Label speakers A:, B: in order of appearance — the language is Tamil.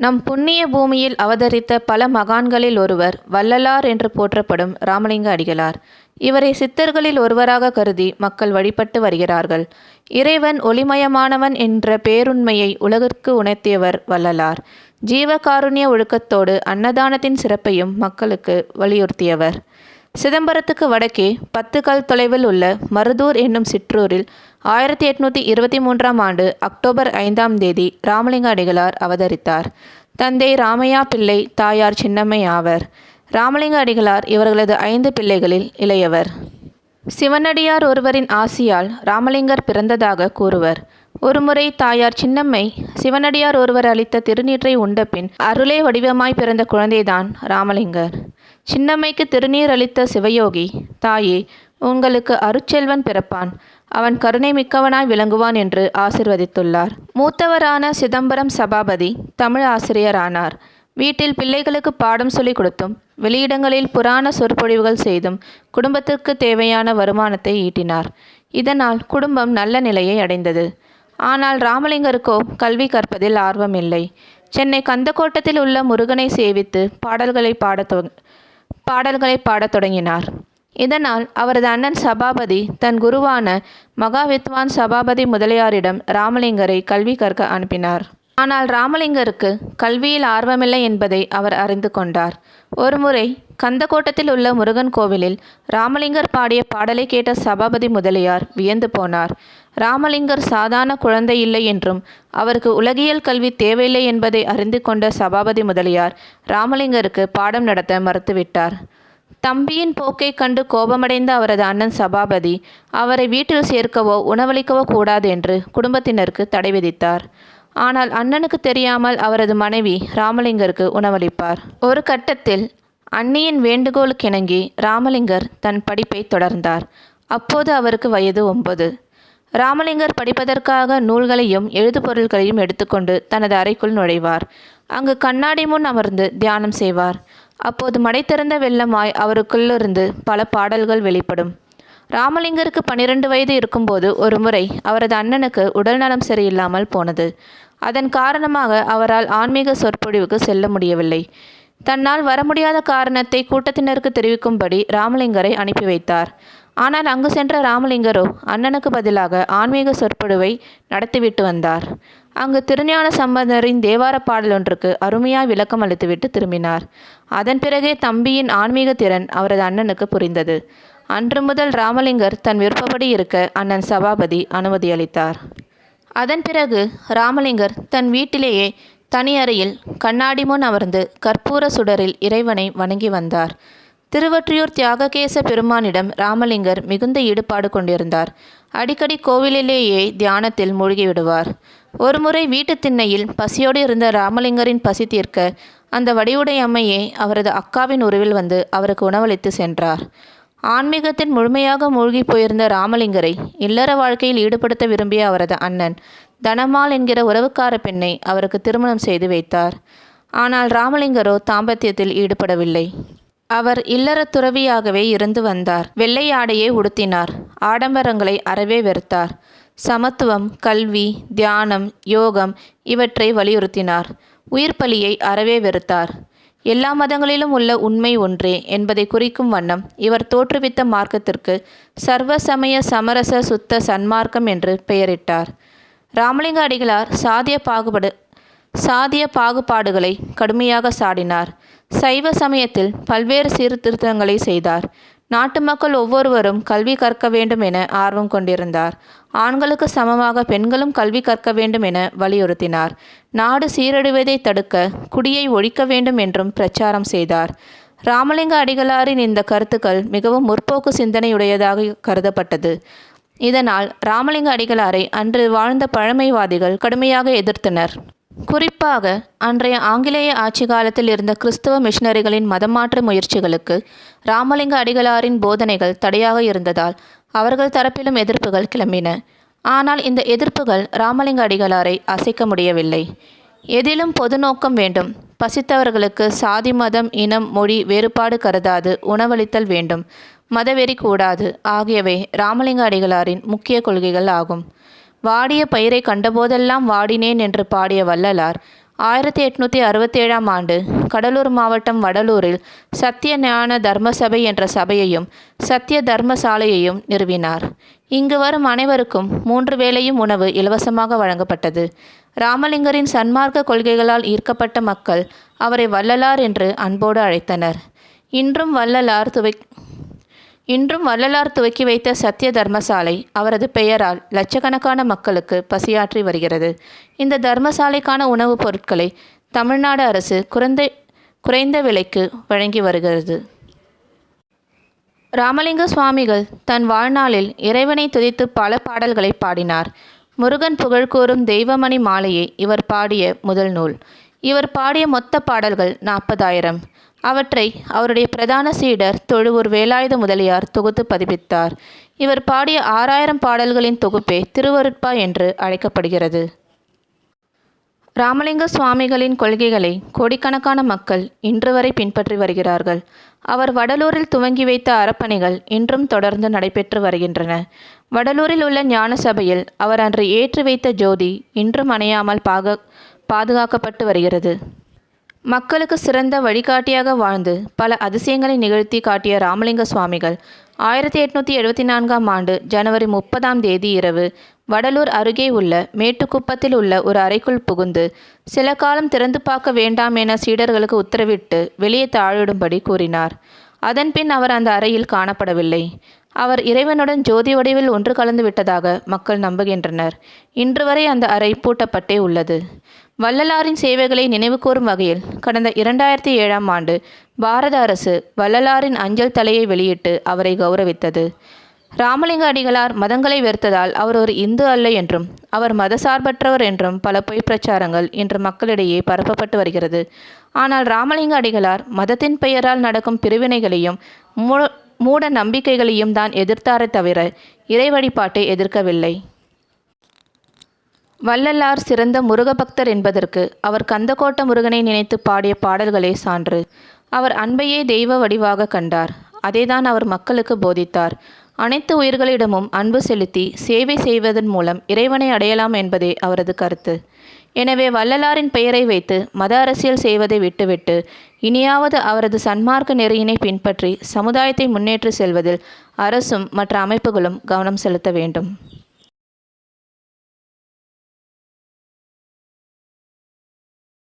A: நம் புண்ணிய பூமியில் அவதரித்த பல மகான்களில் ஒருவர் வள்ளலார் என்று போற்றப்படும் ராமலிங்க அடிகளார். இவரை சித்தர்களில் ஒருவராக கருதி மக்கள் வழிபட்டு வருகிறார்கள். இறைவன் ஒளிமயமானவன் என்ற பேருண்மையை உலகிற்கு உணர்த்தியவர் வள்ளலார். ஜீவகாருண்ய ஒழுக்கத்தோடு அன்னதானத்தின் சிறப்பையும் மக்களுக்கு வலியுறுத்தியவர். சிதம்பரத்துக்கு வடக்கே பத்து கல் தொலைவில் உள்ள மருதூர் என்னும் சிற்றூரில் ஆயிரத்தி எட்நூற்றி இருபத்தி மூன்றாம் ஆண்டு அக்டோபர் ஐந்தாம் தேதி ராமலிங்க அடிகளார் அவதரித்தார். தந்தை ராமையா பிள்ளை தாயார் சின்னம்மை ஆவர். ராமலிங்க அடிகளார் இவர்களது ஐந்து பிள்ளைகளில் இளையவர். சிவனடியார் ஒருவரின் ஆசியால் ராமலிங்கர் பிறந்ததாக கூறுவர். ஒருமுறை தாயார் சின்னம்மை சிவனடியார் ஒருவர் அளித்த திருநீற்றை உண்டபின் அருளே வடிவமாய் பிறந்த குழந்தைதான் ராமலிங்கர். சின்னம்மைக்கு திருநீர் அளித்த சிவயோகி தாயே உங்களுக்கு அருட்செல்வன் பிறப்பான். அவன் கருணை மிக்கவனாய் விளங்குவான் என்று ஆசிர்வதித்துள்ளார். மூத்தவரான சிதம்பரம் சபாபதி தமிழ் ஆசிரியரானார். வீட்டில் பிள்ளைகளுக்கு பாடம் சொல்லிக் கொடுத்தும் வெளியிடங்களில் புராண சொற்பொழிவுகள் செய்தும் குடும்பத்திற்கு தேவையான வருமானத்தை ஈட்டினார். இதனால் குடும்பம் நல்ல நிலையை அடைந்தது. ஆனால் ராமலிங்கருக்கோ கல்வி கற்பதில் ஆர்வம் இல்லை. சென்னை கந்தக்கோட்டத்தில் உள்ள முருகனை சேவித்து பாடல்களை பாடத் பாடல்களை பாடத் தொடங்கினார். இதனால் அவரது அண்ணன் சபாபதி தன் குருவான மகாவித்வான் சபாபதி முதலியாரிடம் ராமலிங்கரை கல்வி கற்க அனுப்பினார். ஆனால் ராமலிங்கருக்கு கல்வியில் ஆர்வமில்லை என்பதை அவர் அறிந்து கொண்டார். ஒருமுறை கந்தக்கோட்டத்தில் உள்ள முருகன் கோவிலில் ராமலிங்கர் பாடிய பாடலை கேட்ட சபாபதி முதலியார் வியந்து போனார். ராமலிங்கர் சாதாரண குழந்தை இல்லை என்றும் அவருக்கு உலகியல் கல்வி தேவையில்லை என்பதை அறிந்து கொண்ட சபாபதி முதலியார் ராமலிங்கருக்கு பாடம் நடத்த மறுத்துவிட்டார். தம்பியின் போக்கைக் கண்டு கோபமடைந்த அவரது அண்ணன் சபாபதி அவரை வீட்டில் சேர்க்கவோ உணவளிக்கவோ கூடாது என்று குடும்பத்தினருக்கு தடை விதித்தார். ஆனால் அண்ணனுக்கு தெரியாமல் அவரது மனைவி ராமலிங்கருக்கு உணவளிப்பார். ஒரு கட்டத்தில் அண்ணியின் வேண்டுகோளுக்கிணங்கி ராமலிங்கர் தன் படிப்பை தொடர்ந்தார். அப்போது அவருக்கு வயது ஒன்பது. ராமலிங்கர் படிப்பதற்காக நூல்களையும் எழுதுபொருள்களையும் எடுத்துக்கொண்டு தனது அறைக்குள் நுழைவார். அங்கு கண்ணாடி முன் அமர்ந்து தியானம் செய்வார். அப்போது மடை திறந்த வெள்ளமாய் அவருக்குள்ளிருந்து பல பாடல்கள் வெளிப்படும். ராமலிங்கருக்கு பனிரெண்டு வயது இருக்கும்போது ஒரு முறை அவரது அண்ணனுக்கு உடல்நலம் சரியில்லாமல் போனது. அதன் காரணமாக அவரால் ஆன்மீக சொற்பொழிவுக்கு செல்ல முடியவில்லை. தன்னால் வர முடியாத காரணத்தை கூட்டத்தினருக்கு தெரிவிக்கும்படி ராமலிங்கரை அனுப்பி வைத்தார். ஆனால் அங்கு சென்ற ராமலிங்கரோ அண்ணனுக்கு பதிலாக ஆன்மீக சொற்பொழிவை நடத்திவிட்டு வந்தார். அங்கு திருஞான சம்பந்தரின் தேவார பாடல் ஒன்றுக்கு அருமையாய் விளக்கம் அளித்துவிட்டு திரும்பினார். அதன் பிறகே தம்பியின் ஆன்மீக திறன் அவரது அண்ணனுக்கு புரிந்தது. அன்று முதல் ராமலிங்கர் தன் விருப்பப்படி இருக்க அண்ணன் சபாபதி அனுமதி அளித்தார். அதன் பிறகு ராமலிங்கர் தன் வீட்டிலேயே தனி அறையில் கண்ணாடி முன் அமர்ந்து கற்பூர சுடரில் இறைவனை வணங்கி வந்தார். திருவற்றியூர் தியாககேச பெருமானிடம் ராமலிங்கர் மிகுந்த ஈடுபாடு கொண்டிருந்தார். அடிக்கடி கோவிலிலேயே தியானத்தில் மூழ்கிவிடுவார். ஒருமுறை வீட்டுத் திண்ணையில் பசியோடு இருந்த ராமலிங்கரின் பசி தீர்க்க அந்த வடிவுடை அம்மையே அவரது அக்காவின் உருவில் வந்து அவருக்கு உணவளித்து சென்றார். ஆன்மீகத்தில் முழுமையாக மூழ்கி போயிருந்த ராமலிங்கரை இல்லற வாழ்க்கையில் ஈடுபடுத்த விரும்பிய அவரது அண்ணன் தனமால் என்கிற உறவுக்கார பெண்ணை அவருக்கு திருமணம் செய்து வைத்தார். ஆனால் ராமலிங்கரோ தாம்பத்தியத்தில் ஈடுபடவில்லை. அவர் இல்லற துறவியாகவே இருந்து வந்தார். வெள்ளை ஆடையை உடுத்தினார். ஆடம்பரங்களை அறவே வெறுத்தார். சமத்துவம் கல்வி தியானம் யோகம் இவற்றை வலியுறுத்தினார். உயிர்ப்பலியை அறவே வெறுத்தார். எல்லா மதங்களிலும் உள்ள உண்மை ஒன்றே என்பதை குறிக்கும் வண்ணம் இவர் தோற்றுவித்த மார்க்கத்திற்கு சர்வ சமய சமரச சுத்த சன்மார்க்கம் என்று பெயரிட்டார். ராமலிங்க அடிகளார் சாதிய பாகுபாடு சாதிய பாகுபாடுகளை கடுமையாக சாடினார். சைவ சமயத்தில் பல்வேறு சீர்திருத்தங்களை செய்தார். நாட்டு மக்கள் ஒவ்வொருவரும் கல்வி கற்க வேண்டும் என ஆர்வம் கொண்டிருந்தார். ஆண்களுக்கு சமமாக பெண்களும் கல்வி கற்க வேண்டும் என வலியுறுத்தினார். நாடு சீரழிவதை தடுக்க குடியை ஒழிக்க வேண்டும் என்றும் பிரச்சாரம் செய்தார். ராமலிங்க அடிகளாரின் இந்த கருத்துக்கள் மிகவும் முற்போக்கு சிந்தனையுடையதாக கருதப்பட்டது. இதனால் ராமலிங்க அடிகளாரை அன்று வாழ்ந்த பழமைவாதிகள் கடுமையாக எதிர்த்தனர். குறிப்பாக அன்றைய ஆங்கிலேய ஆட்சி காலத்தில் இருந்த கிறிஸ்தவ மிஷனரிகளின் மதமாற்ற முயற்சிகளுக்கு ராமலிங்க அடிகளாரின் போதனைகள் தடையாக இருந்ததால் அவர்கள் தரப்பிலும் எதிர்ப்புகள் கிளம்பின. ஆனால் இந்த எதிர்ப்புகள் ராமலிங்க அடிகளாரை அசைக்க முடியவில்லை. எதிலும் பொது நோக்கம் வேண்டும். பசித்தவர்களுக்கு சாதி மதம் இனம் மொழி வேறுபாடு கருதாது உணவளித்தல் வேண்டும். மதவெறி கூடாது. ஆகியவை ராமலிங்க அடிகளாரின் முக்கிய கொள்கைகள் ஆகும். வாடிய பயிரை கண்டபோதெல்லாம் வாடினேன் என்று பாடிய வள்ளலார். ஆயிரத்தி எட்நூற்றி அறுபத்தேழாம் ஆண்டு கடலூர் மாவட்டம் வடலூரில் சத்திய ஞான தர்ம சபை என்ற சபையையும் சத்திய தர்மசாலையையும் நிறுவினார். இங்கு வரும் அனைவருக்கும் மூன்று வேளையும் உணவு இலவசமாக வழங்கப்பட்டது. ராமலிங்கரின் சன்மார்க்க கொள்கைகளால் ஈர்க்கப்பட்ட மக்கள் அவரை வள்ளலார் என்று அன்போடு அழைத்தனர். இன்றும் வள்ளலார் துவை இன்றும் வள்ளலார் துவக்கி வைத்த சத்திய தர்மசாலை அவரது பெயரால் லட்சக்கணக்கான மக்களுக்கு பசியாற்றி வருகிறது. இந்த தர்மசாலைக்கான உணவுப் பொருட்களை தமிழ்நாடு அரசு குறைந்த குறைந்த விலைக்கு வழங்கி வருகிறது. ராமலிங்க சுவாமிகள் தன் வாழ்நாளில் இறைவனை துதித்து பல பாடல்களை பாடினார். முருகன் புகழ் கூறும் தெய்வமணி மாலையே இவர் பாடிய முதல் நூல். இவர் பாடிய மொத்த பாடல்கள் நாற்பதாயிரம். அவற்றை அவருடைய பிரதான சீடர் தொழுவூர் வேலாயுத முதலியார் தொகுத்து பதிப்பித்தார். இவர் பாடிய ஆறாயிரம் பாடல்களின் தொகுப்பே திருவருட்பா என்று அழைக்கப்படுகிறது. ராமலிங்க சுவாமிகளின் கொள்கைகளை கோடிக்கணக்கான மக்கள் இன்று வரை பின்பற்றி வருகிறார்கள். அவர் வடலூரில் துவங்கி வைத்த அறப்பணிகள் இன்றும் தொடர்ந்து நடைபெற்று வருகின்றன. வடலூரில் உள்ள ஞான சபையில் அவர் அன்று ஏற்றி வைத்த ஜோதி இன்றும் அணையாமல் பாக பாதுகாக்கப்பட்டு வருகிறது. மக்களுக்கு சிறந்த வழிகாட்டியாக வாழ்ந்து பல அதிசயங்களை நிகழ்த்தி காட்டிய ராமலிங்க சுவாமிகள் ஆயிரத்தி எட்நூற்றி எழுபத்தி நான்காம் ஆண்டு ஜனவரி முப்பதாம் தேதி இரவு வடலூர் அருகே உள்ள மேட்டுக்குப்பத்தில் உள்ள ஒரு அறைக்குள் புகுந்து சில காலம் திறந்து பார்க்க வேண்டாம் என சீடர்களுக்கு உத்தரவிட்டு வெளியே தாழிடும்படி கூறினார். அதன்பின் அவர் அந்த அறையில் காணப்படவில்லை. அவர் இறைவனுடன் ஜோதி வடிவில் ஒன்று கலந்து விட்டதாக மக்கள் நம்புகின்றனர். இன்று வரை அந்த அறை பூட்டப்பட்டே உள்ளது. வள்ளலாரின் சேவைகளை நினைவுகூரும் வகையில் கடந்த இரண்டாயிரத்தி ஏழாம் ஆண்டு பாரத அரசு வள்ளலாரின் அஞ்சல் தலையை வெளியிட்டு அவரை கௌரவித்தது. ராமலிங்க அடிகளார் மதங்களை வெறுத்ததால் அவர் ஒரு இந்து அல்ல என்றும் அவர் மதசார்பற்றவர் என்றும் பல பொய் பிரச்சாரங்கள் இன்று மக்களிடையே பரப்பப்பட்டு வருகிறது. ஆனால் ராமலிங்க அடிகளார் மதத்தின் பெயரால் நடக்கும் பிரிவினைகளையும் மூட மூட நம்பிக்கைகளையும் தான் எதிர்த்தாரே தவிர இறை வழிபாட்டை எதிர்க்கவில்லை. வள்ளலார் சிறந்த முருகபக்தர் என்பதற்கு அவர் கந்தக்கோட்ட முருகனை நினைத்து பாடிய பாடல்களே சான்று. அவர் அன்பையே தெய்வ வடிவாக கண்டார். அதைதான் அவர் மக்களுக்கு போதித்தார். அனைத்து உயிர்களிடமும் அன்பு செலுத்தி சேவை செய்வதன் மூலம் இறைவனை அடையலாம் என்பதே அவரது கருத்து. எனவே வள்ளலாரின் பெயரை வைத்து மத அரசியல் செய்வதை விட்டுவிட்டு இனியாவது அவரது சன்மார்க்க நெறியினை பின்பற்றி சமுதாயத்தை முன்னேற்றி செல்வதில் அரசும் மற்ற அமைப்புகளும் கவனம் செலுத்த வேண்டும்.